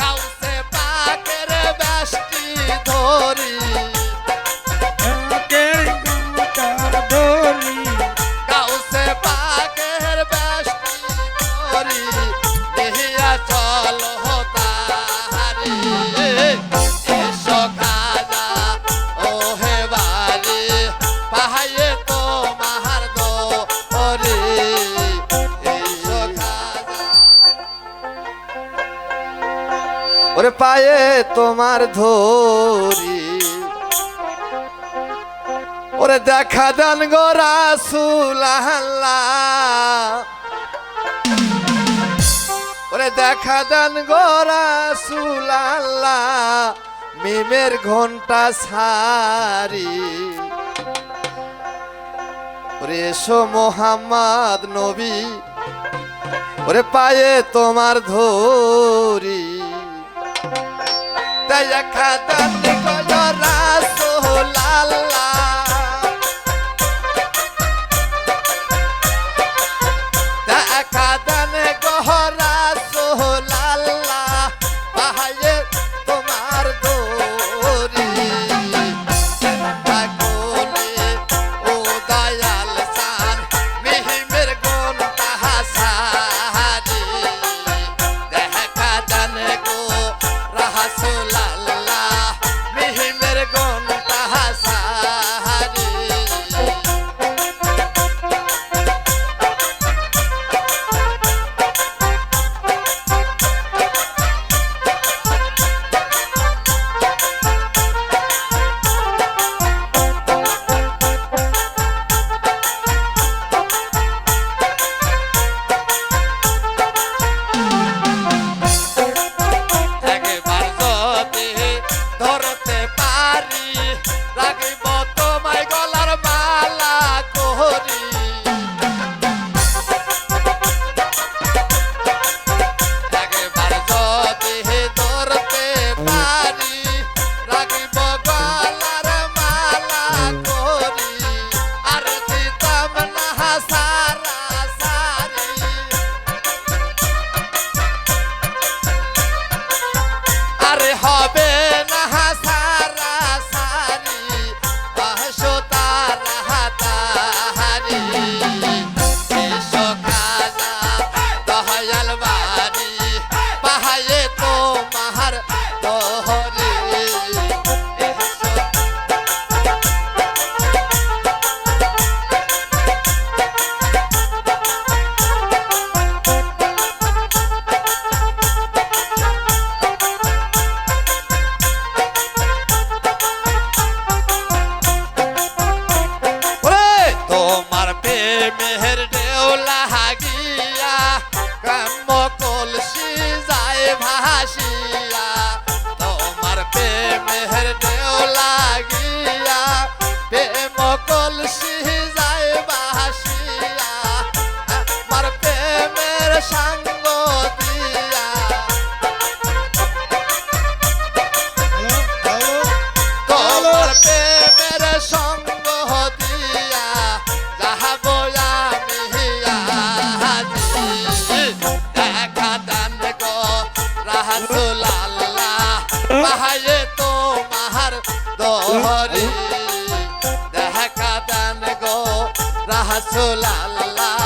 কাউসে পাকের ব্যষ্টি ধরি। ওরে পায়ে তোমার ধরি। ওরে দেখা দেন গোরা রাসুল ওরে দেখা দেন গোরা রাসুল মিমের ঘণ্টা সারি। ওরে এসো মোহাম্মদ নবী, ওরে পায়ে তোমার ধরি। দয়া খাদাতে কল রাসো লাল্লা রাখিব। ভাসিয়া তোমার প্রেমের দেও দোহরি দেখা দান গো? রাসুল আল্লাহ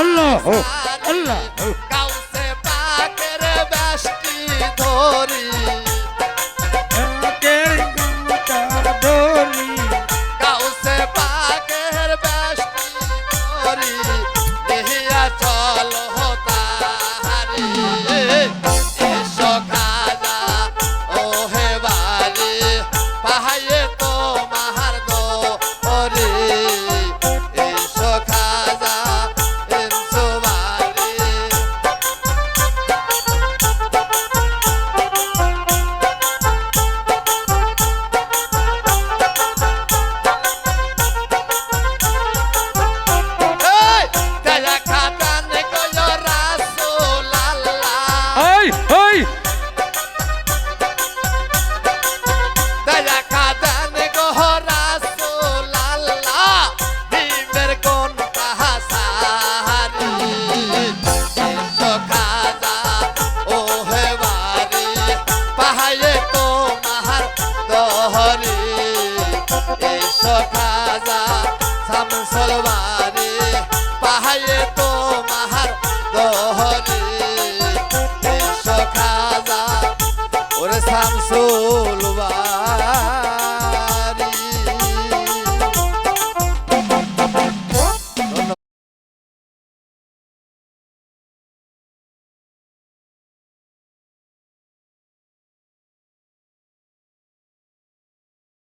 আল্লাহ আল্লাহ কাউসে পাকের ব্যষ্টি ধরি। পাহায়ে তোমার দহরি এই খাজা শামসুল বাড়ি পাহায়ে তো